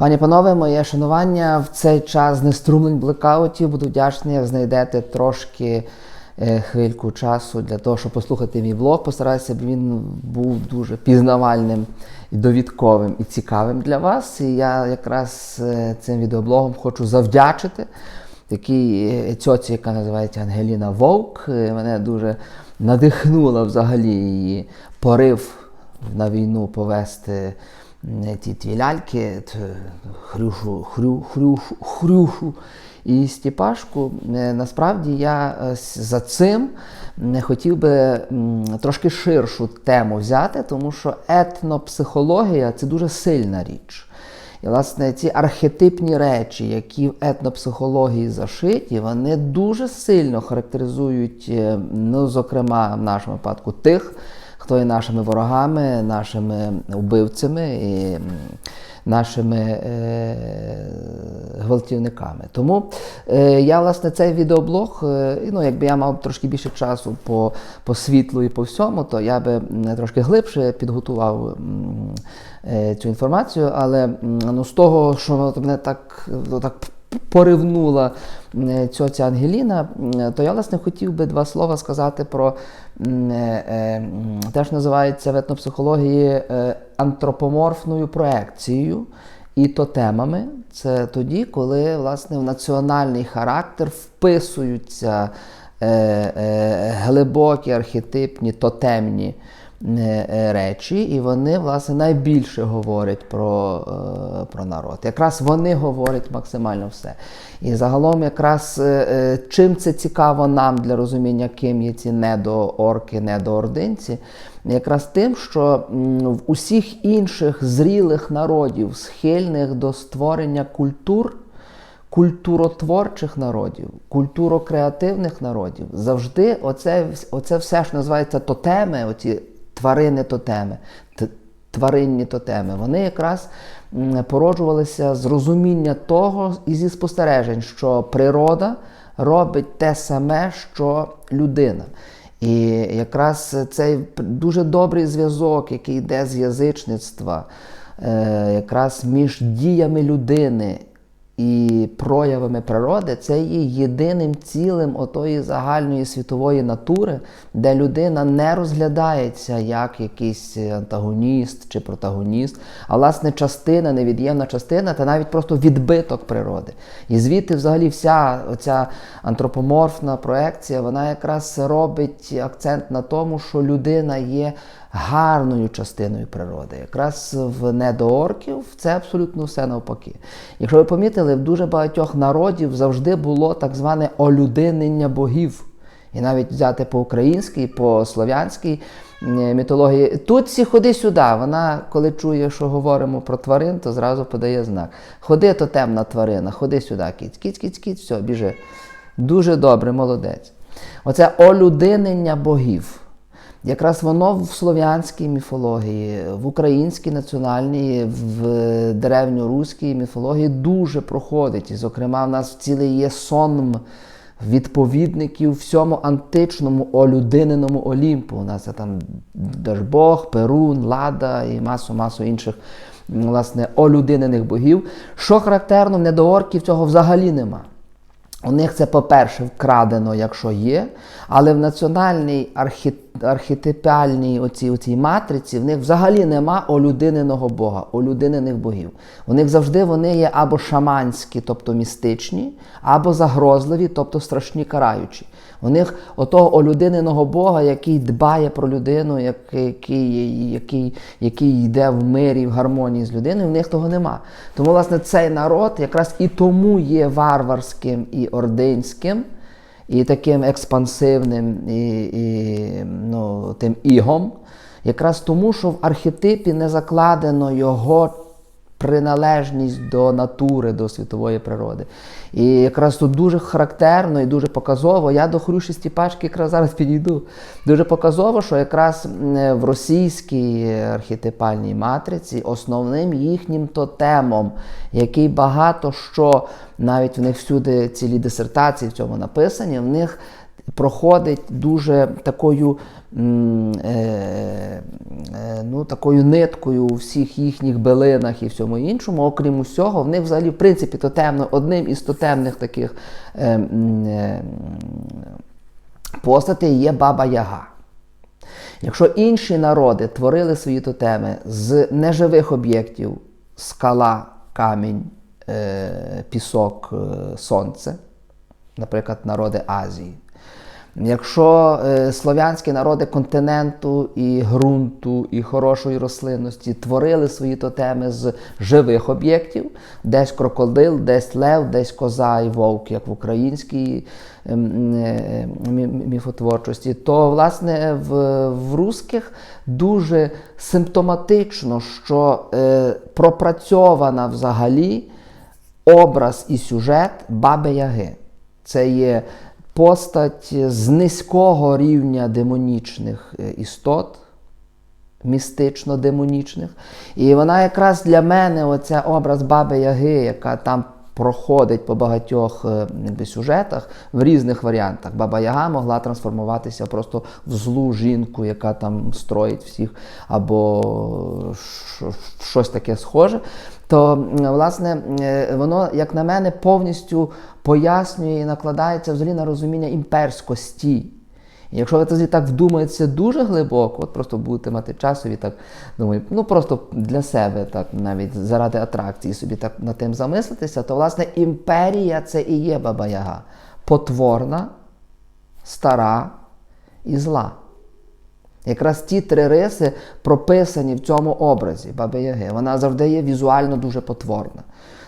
Пані панове, моє шанування в цей час неструмлень блекаутів. Буду вдячний, як знайдете трошки е, хвильку часу для того, щоб послухати мій блог. Постараюся, щоб він був дуже пізнавальним, довідковим і цікавим для вас. І я якраз е, цим відеоблогом хочу завдячити такій е, цьоці, яка називається Ангеліна Вовк. Е, Мене дуже надихнула взагалі її порив на війну повести ті дві ляльки, хрюшу, хрю, хрюшу, хрюшу і Стіпашку. Е, Насправді я е, за цим м, хотів би трошки ширшу тему взяти, тому що етнопсихологія це дуже сильна річ. І, власне, ці архетипні речі, які в етнопсихології зашиті, вони дуже сильно характеризують, е, ну, зокрема, в нашому випадку, тих, хто є нашими ворогами, нашими вбивцями і нашими е, гвалтівниками. Тому е, я, власне, цей відеоблог, е, ну, якби я мав трошки більше часу по, по світлу і по всьому, то я би трошки глибше підготував е, цю інформацію, але ну, з того, що мене так, ну, так поривнула м, цьоця Ангеліна, то я, власне, хотів би два слова сказати про е, е, те, що називається в етнопсихології е, антропоморфною проекцією і тотемами. Це тоді, коли власне в національний характер вписуються е, е, глибокі архетипні тотемні е, е, речі, і вони власне найбільше говорять про, е, про народ. Якраз вони говорять максимально все. І загалом, якраз е, е, чим це цікаво нам для розуміння, ким є ці недоорки, недоординці, якраз тим, що в усіх інших зрілих народів, схильних до створення культур, культуротворчих народів, культурокреативних народів, завжди оце, оце все що називається тотеми, оці тварини тотеми, тваринні тотеми, вони якраз породжувалися з розуміння того і зі спостережень, що природа робить те саме, що людина. І якраз цей дуже добрий зв'язок, який йде з язичництва, е, якраз між діями людини і проявами природи, це є єдиним цілим отої загальної світової натури, де людина не розглядається як якийсь антагоніст чи протагоніст, а власне частина, невід'ємна частина, та навіть просто відбиток природи. І звідти, взагалі, вся оця антропоморфна проекція, вона якраз робить акцент на тому, що людина є гарною частиною природи. Якраз в недоорків це абсолютно все навпаки. Якщо ви помітили, в дуже багатьох народів завжди було так зване олюдинення богів. І навіть взяти по українській, по слов'янській мітології. Тут всі ходи сюди. Вона, коли чує, що говоримо про тварин, то зразу подає знак. Ходи, то темна тварина, ходи сюди, кіць, кіць, кіць, кіць, все, біжи. Дуже добре, молодець. Оце олюдинення богів. Якраз воно в слов'янській міфології, в українській національній, в древньоруській міфології дуже проходить. І, зокрема, в нас цілий є сонм відповідників всьому античному олюдиненому Олімпу. У нас є там Держбог, Перун, Лада і масу-масу інших власне, олюдинених богів. Що характерно, в недоорків цього взагалі нема. У них це, по-перше, вкрадено, якщо є, але в національній архі... архетипальній оцій, оцій матриці в них взагалі нема олюдиненого Бога, олюдинених богів. У них завжди вони є або шаманські, тобто містичні, або загрозливі, тобто страшні караючі. У них отого олюдиненого Бога, який дбає про людину, який, який, який йде в мирі, в гармонії з людиною, в них того нема. Тому, власне, цей народ якраз і тому є варварським і ординським, і таким експансивним, і, і ну, тим ігом, якраз тому, що в архетипі не закладено його приналежність до натури, до світової природи. І якраз тут дуже характерно і дуже показово. Я до Хрюші Стіпачки якраз зараз підійду. Дуже показово, що якраз в російській архетипальній матриці основним їхнім тотемом, який багато що навіть в них всюди цілі дисертації в цьому написані, в них проходить дуже такою, е, е, ну, такою ниткою у всіх їхніх билинах і всьому іншому. Окрім усього, в них взагалі, в принципі, тотемно, одним із тотемних таких е, постатей є Баба Яга. Якщо інші народи творили свої тотеми з неживих об'єктів, скала, камінь, пісок, сонце, наприклад, народи Азії. Якщо е, слов'янські народи континенту і ґрунту, і хорошої рослинності творили свої тотеми з живих об'єктів, десь крокодил, десь лев, десь коза і вовк, як в українській ем, е, міфотворчості, то власне в, в русських дуже симптоматично, що е, пропрацьована взагалі образ і сюжет Баби Яги. Це є постать з низького рівня демонічних е, істот, містично-демонічних. І вона якраз для мене, оця образ Баби Яги, яка там проходить по багатьох е, якби, сюжетах в різних варіантах. Баба Яга могла трансформуватися просто в злу жінку, яка там строїть всіх, або щось таке схоже. То, власне, е, воно, як на мене, повністю пояснює і накладається взагалі на розуміння імперськості. І якщо ви тоді так вдумаєтеся дуже глибоко, от просто будете мати часові, так думаю, ну просто для себе, так навіть заради атракції собі так над тим замислитися, то власне імперія це і є Баба Яга. Потворна, стара і зла. Якраз ті три риси прописані в цьому образі Баби Яги. Вона завжди є візуально дуже потворна.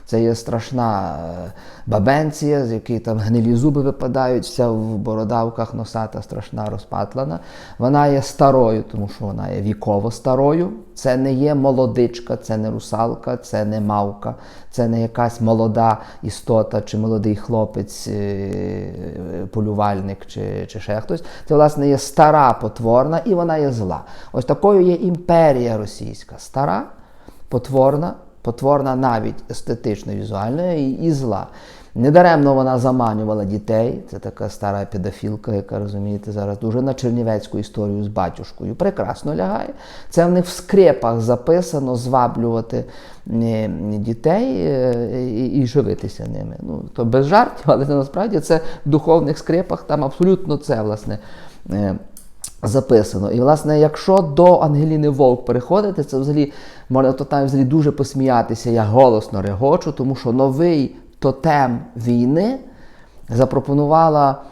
Це є страшна е, бабенція, з якої там гнилі зуби випадають, вся в бородавках носата, страшна, розпатлана. Вона є старою, тому що вона є віково старою. Це не є молодичка, це не русалка, це не мавка, це не якась молода істота чи молодий хлопець, е, полювальник чи, чи ще хтось. Це, власне, є стара потворна і вона є зла. Ось такою є імперія російська. Стара, потворна, потворна навіть естетично, візуально і, і зла. Недаремно вона заманювала дітей. Це така стара педофілка, яка розумієте, зараз дуже на чернівецьку історію з батюшкою. Прекрасно лягає. Це в них в скрепах записано зваблювати е, дітей е, і, живитися ними. Ну, то без жартів, але це насправді це в духовних скрепах, там абсолютно це, власне. Записано. І, власне, якщо до Ангеліни Вовк переходити, це взагалі можна то там взагалі дуже посміятися. Я голосно регочу, тому що новий тотем війни запропонувала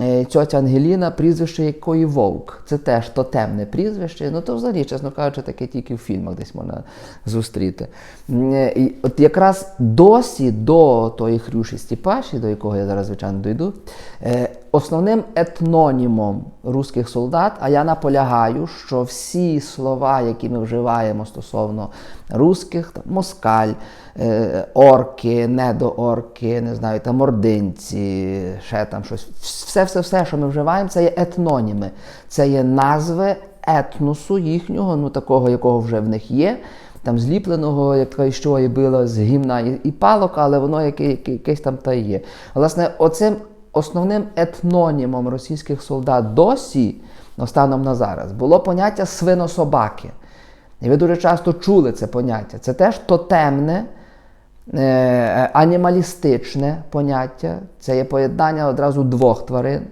е, тьотя Ангеліна, прізвище якої Вовк. Це теж тотемне прізвище. Ну то взагалі, чесно кажучи, таке тільки в фільмах десь можна зустріти. Е, І от якраз досі до тої Хрюші Стіпаші, до якого я зараз, звичайно, дойду, е, основним етнонімом русських солдат, а я наполягаю, що всі слова, які ми вживаємо стосовно русських, там, москаль, е, орки, недоорки, не знаю, там ординці, ще там щось. Все-все-все, що ми вживаємо, це є етноніми. Це є назви етносу їхнього, ну такого, якого вже в них є. Там зліпленого, як що і було з гімна і, і палок, але воно яке, яке, якесь там та є. Власне, оцим основним етнонімом російських солдат досі, ну, станом на зараз, було поняття свинособаки. І ви дуже часто чули це поняття. Це теж тотемне, е, анімалістичне поняття. Це є поєднання одразу двох тварин.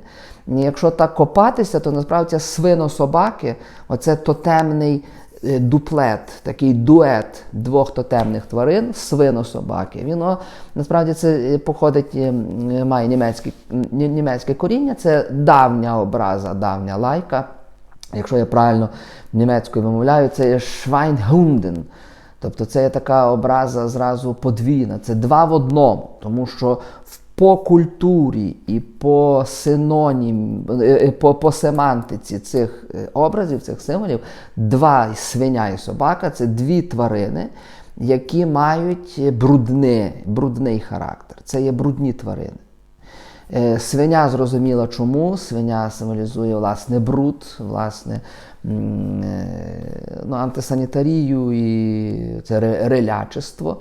І якщо так копатися, то насправді свинособаки, оце тотемний дуплет, такий дует двох тотемних тварин, свинособаки. Він о, насправді це е, походить, е, має німецьке, німецьке коріння, це давня образа, давня лайка. Якщо я правильно німецькою вимовляю, це є Schweinhunden. Тобто це є така образа зразу подвійна. Це два в одному, тому що в- по культурі і по синонім, е, е, по, по семантиці цих е, образів, цих символів, два свиня і собака це дві тварини, які мають брудни, брудний характер. Це є брудні тварини. Свиня зрозуміла чому. Свиня символізує власне бруд, власне ну, антисанітарію і це релячество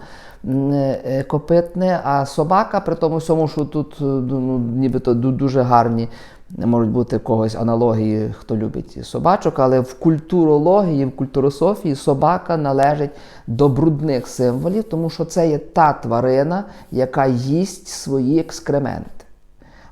копитне. А собака, при тому всьому, що тут е, ну, нібито дуже гарні. Можуть бути когось аналогії, хто любить собачок, але в культурології, в культурософії собака належить до брудних символів, тому що це є та тварина, яка їсть свої екскременти.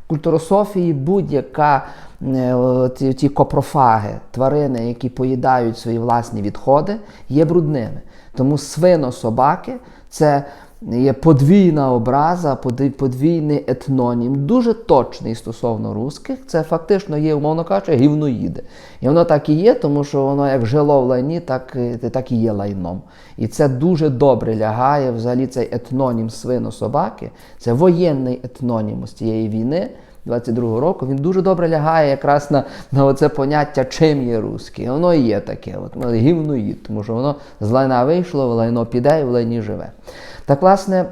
В культурософії будь-яка е, ті, ті копрофаги, тварини, які поїдають свої власні відходи, є брудними. Тому свино-собаки це є подвійна образа, подвійний етнонім, дуже точний стосовно русських. Це фактично є, умовно кажучи, гівноїди. І воно так і є, тому що воно як жило в лайні, так, так і є лайном. І це дуже добре лягає. Взагалі цей етнонім свино-собаки, це воєнний етнонім з цієї війни. 22-го року він дуже добре лягає якраз на, на оце поняття, чим є русський. Воно і є таке, от, ну, гівноїд, тому що воно з лайна вийшло, в лайно піде і в лайні живе. Так, власне,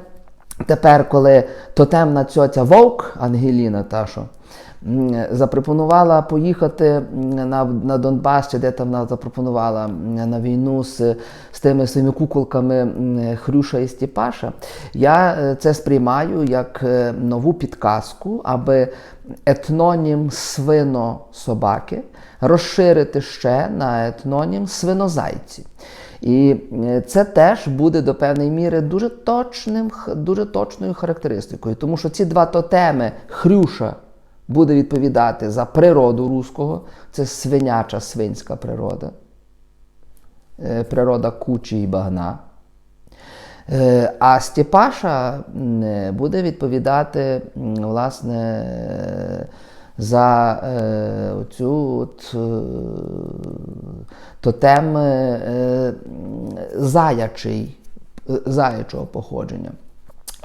тепер, коли тотемна цьоця Вовк Ангеліна, та що запропонувала поїхати на, на Донбас, чи де там вона запропонувала на війну з, з тими своїми куколками Хрюша і Степаша, я е, це сприймаю як е, нову підказку, аби етнонім свино-собаки розширити ще на етнонім свинозайці. І е, це теж буде до певної міри дуже точним, дуже точною характеристикою, тому що ці два тотеми Хрюша буде відповідати за природу руського, це свиняча свинська природа, е, природа кучі і багна. Е, А Степаша е, буде відповідати власне за цю от, тотем заячий, заячого походження.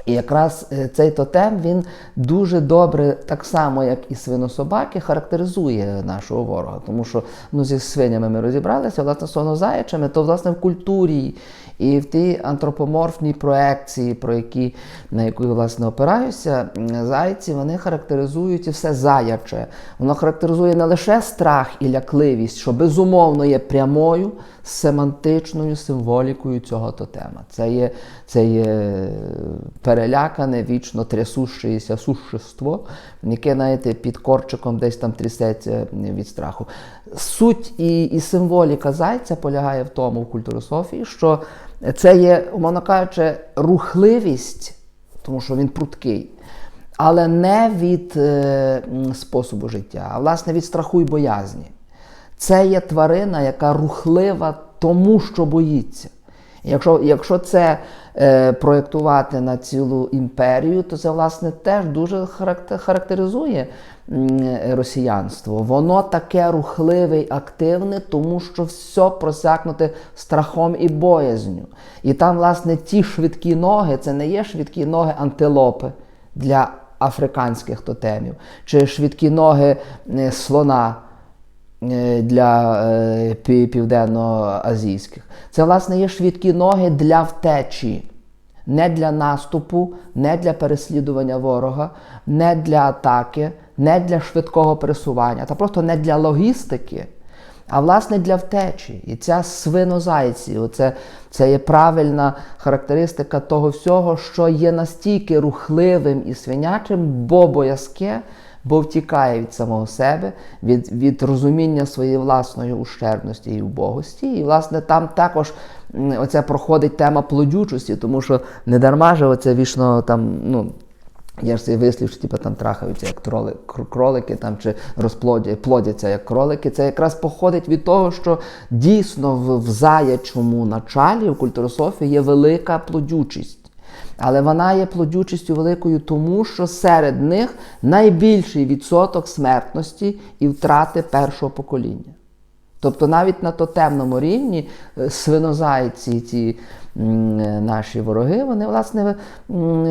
І якраз е, цей тотем він дуже добре, так само як і свинособаки, характеризує нашого ворога. Тому що ну, зі свинями ми розібралися, власне, свинозаячими, то власне в культурі і в тій антропоморфній проекції, про які, на яку я власне опираюся, зайці вони характеризують і все заяче. Воно характеризує не лише страх і лякливість, що безумовно є прямою семантичною символікою цього тотема. Це є, це є перелякане, вічно трясущеся существо, яке, знаєте, під корчиком десь там трясеться від страху. Суть і, і символіка зайця полягає в тому в культурософії, що це є, умовно кажучи, рухливість, тому що він пруткий. Але не від е, способу життя, а власне від страху і боязні. Це є тварина, яка рухлива тому, що боїться. Якщо, якщо це е, проєктувати на цілу імперію, то це власне теж дуже характер, характеризує росіянство. Воно таке рухливе і активне, тому що все просякнуте страхом і боязню. І там, власне, ті швидкі ноги, це не є швидкі ноги антилопи для африканських тотемів, чи швидкі ноги е, слона для е, пі- південноазійських. Це, власне, є швидкі ноги для втечі, не для наступу, не для переслідування ворога, не для атаки, не для швидкого пересування, та просто не для логістики. А власне для втечі. І ця свинозайці, оце, це є правильна характеристика того всього, що є настільки рухливим і свинячим, бо боязке, бо втікає від самого себе, від, від розуміння своєї власної ущербності і убогості. І, власне, там також оце проходить тема плодючості, тому що не дарма же оце вічно там, ну. Є ж цей вислів, що типу, там трахаються як троли, кр- кролики там, чи плодяться як кролики. Це якраз походить від того, що дійсно в, в заячому началі в культурософії є велика плодючість. Але вона є плодючістю великою, тому що серед них найбільший відсоток смертності і втрати першого покоління. Тобто навіть на тотемному рівні е, свинозайці, ці е, наші вороги, вони власне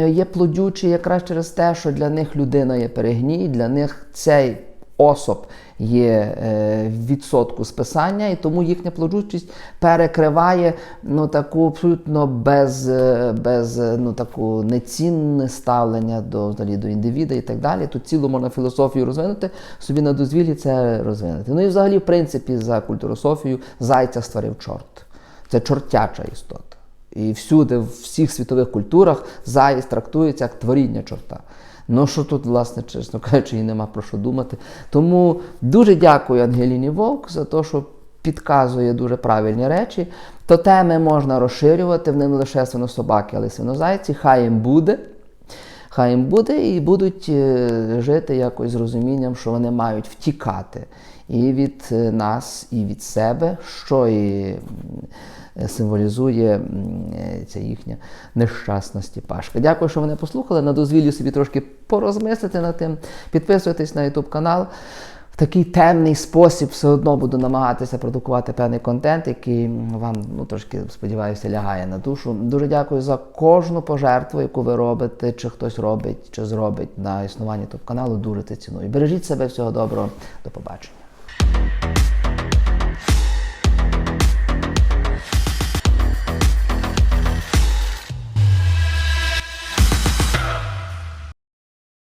є плодючі якраз через те, що для них людина є перегній, для них цей особ є е, в відсотку списання, і тому їхня плодючість перекриває ну, таку абсолютно без, е, без е, ну, таку нецінне ставлення до, взагалі, до індивіда і так далі. Тут цілу можна філософію розвинути, собі на дозвіллі це розвинути. Ну і взагалі, в принципі, за культурософію зайця створив чорт. Це чортяча істота. І всюди, в всіх світових культурах, заєць трактується як творіння чорта. Ну що тут, власне, чесно кажучи, і нема про що думати. Тому дуже дякую Ангеліні Вовк за те, що підказує дуже правильні речі. То теми можна розширювати, в не лише свинособаки, але свинозайці. Хай їм буде. Хай їм буде і будуть е, жити якось з розумінням, що вони мають втікати і від е, нас, і від себе, що і символізує ця їхня нещасна стіпашка. Дякую, що мене послухали. На дозвіллі собі трошки порозмислити над тим. Підписуйтесь на YouTube канал. В такий темний спосіб все одно буду намагатися продукувати певний контент, який вам ну, трошки, сподіваюся, лягає на душу. Дуже дякую за кожну пожертву, яку ви робите, чи хтось робить, чи зробить на існуванні YouTube каналу. Дуже це ціную. Бережіть себе, всього доброго, до побачення.